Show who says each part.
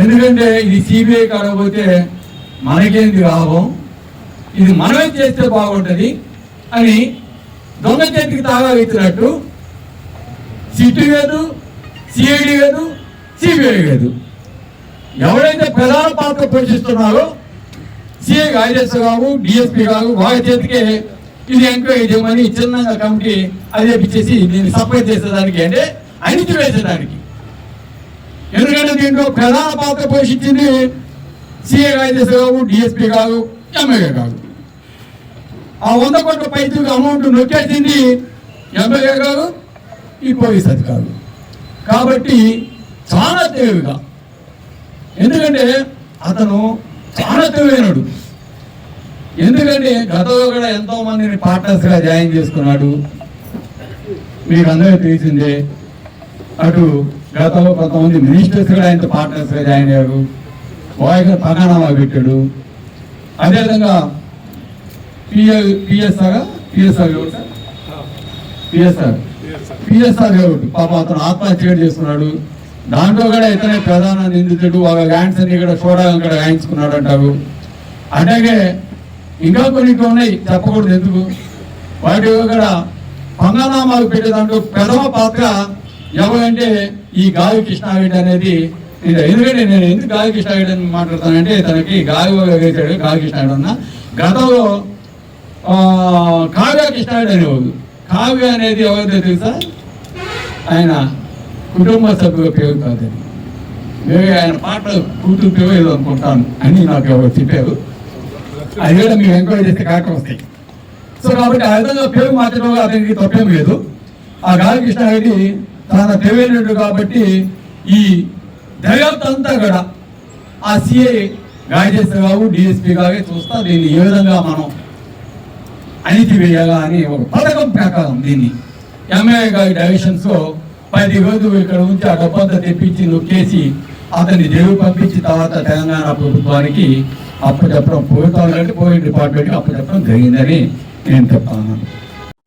Speaker 1: ఎందుకంటే ఇది సిబిఐ కాకపోతే మనకేంది లాభం? ఇది మనమే చేస్తే బాగుంటుంది అని దొంగ చేతికి తాగా ఇచ్చినట్టు సిటీ కాదు సిఐడి కాదు సిబిఐ కాదు ఎవరైతే ప్రధాన పాత్ర పోషిస్తున్నారో సిఐ ఐఎస్ కావు డిఎస్పీ కావు వాళ్ళ చేతికే ఇది ఎంక్వైరీ చేయమని చిన్నగా కమిటీ అది ఇచ్చేసి దీన్ని సప్లై చేసేదానికి అంటే అణిచి వేసేదానికి దీంట్లో ప్రధాన పాత్ర పోషించింది సిఐ ఐఎస్ కావు డిఎస్పీ కాదు ఎమ్మెల్యే కాదు. ఆ వంద కోట్ల పైసలు అమౌంట్ నొక్కేసింది ఎమ్మెల్యే కాదు ఈ పోలీస్ అధికారులు. కాబట్టి చాలా తెలివిగా ఎందుకంటే అతను చాలా తెలివైనడు. ఎందుకంటే గతంలో కూడా ఎంతో మందిని పార్ట్నర్స్గా జాయిన్ చేసుకున్నాడు. మీకు అందరికీ తెలిసిందే అటు గతంలో కొంతమంది మినిస్టర్స్ కూడా ఆయనతో పార్ట్నర్స్గా జాయిన్ అయ్యారు. వాయిగా పగానామా పెట్టాడు. అదేవిధంగా PL PSR PSR PSR PSR ఒకటి పాప అతను ఆత్మహత్య చేసుకున్నాడు. దాంట్లో కూడా ఇతనే ప్రధాన నిందితుడు. వాళ్ళ ల్యాండ్స్ అన్ని ఇక్కడ చూడాలని కూడా రాయించుకున్నాడు అంటారు. అలాగే ఇంకా కొన్ని ఉన్నాయి. చెప్పకూడదు ఎందుకు? వాటి కూడా పంగనామాలు పెట్టే దాంట్లో ప్రథమ పాత్ర ఎవరంటే ఈ గాలి కృష్ణారెడ్డి అనేది ఎందుకంటే నేను ఎందుకు గాలి కృష్ణారెడ్డి అని మాట్లాడతానంటే తనకి గాలి వేసాడు గాలి కృష్ణారెడ్డి అన్న. గతంలో కావ్య కృష్ణారెడ్డి అనేవాడు. కావ్య అనేది ఎవరిదో తెలుసా? ఆయన కుటుంబ సభ్యుల పేరు కాదని ఆయన పాట కూతురు పేరు ఏదో అనుకుంటాను అని నాకు ఎవరు చెప్పారు. అది కూడా మీరు ఎంక్వైరీ చేస్తే కరెక్ట్ వస్తాయి. సో కాబట్టి ఆ విధంగా పేరు మార్చడంలో అతనికి తప్పేం లేదు. ఆ గాలికృష్ణ కృష్ణారెడ్డి తన తెలివైనడు కాబట్టి ఈ దర్యాప్తు అంతా కూడా ఆ సిఐ గాయచేశ్వరరావు డిఎస్పీ గారే చూస్తా దీన్ని ఏ విధంగా మనం అణిచివేయాలా అని ఒక పథకం ప్రకారం దీన్ని ఎంఏ గారి డైరెక్షన్స్లో పది రోజులు ఇక్కడ ఉంచి ఆ డబ్బంతా తెప్పించి నొక్కేసి అతన్ని దేవుడు పంపించి తర్వాత తెలంగాణ ప్రభుత్వానికి అప్పచెప్పడం ప్రభుత్వం అంటే పోయిన డిపార్ట్మెంట్ అప్పచెప్పడం జరిగిందని నేను చెప్తాను